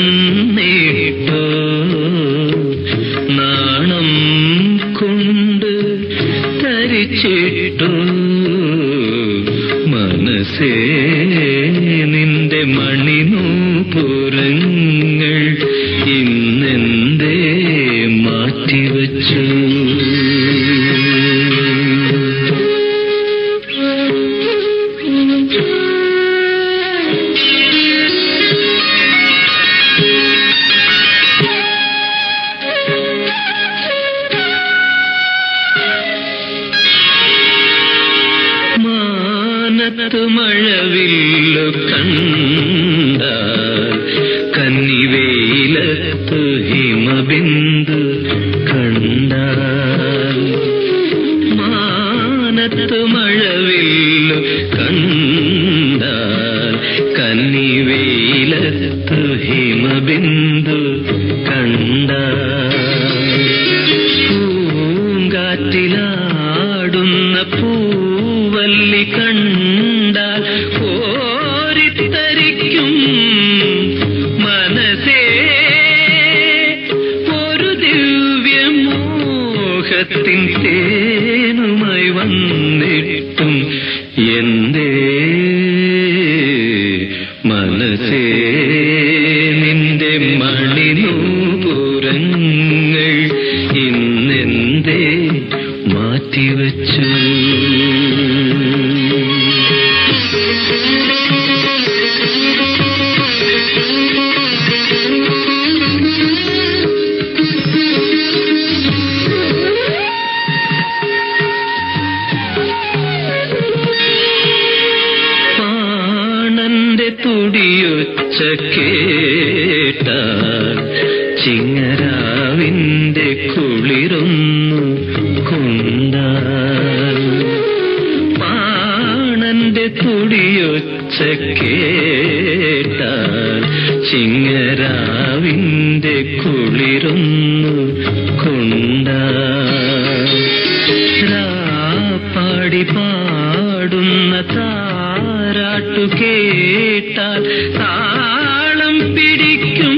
തളർന്നിട്ടോ മഴവില്ലു കണ്ട കന്നിവേലത്തു ഹിമബിന്ദു കണ്ട മാനത്തു മഴവില്ലു കണ്ട കന്നിവേലത്തു ഹിമബിന്ദു കോരിത്തരിക്കും മനസ്സേ. ഒരു ദിവ്യമോഹത്തിൻ തേനുമായി വന്നിട്ടും എന്തേ മനസ്സേ. നിന്റെ മണിനൂപുരങ്ങൾ ഇന്നെന്തേ മാറ്റിവച്ചു? തുടിയൊച്ച കേട്ടാൽ ചിങ്ങരാവിന്റെ കുളിരൊന്നു കൊണ്ടാൽ പാണന്റെ തുടിയൊച്ച കേട്ടാൽ ചിങ്ങരാവിന്റെ കുളിരൊന്നു കൊണ്ടാൽ പാടി പാടുന്ന താരാട്ടു കേട്ടാൽ താളം പിടിക്കും.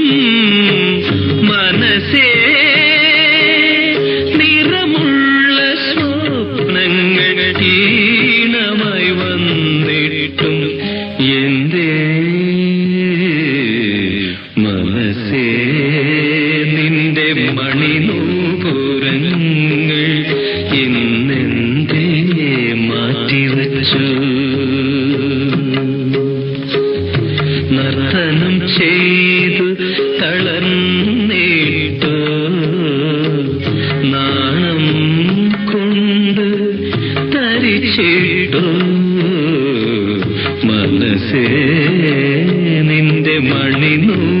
നിന്റെ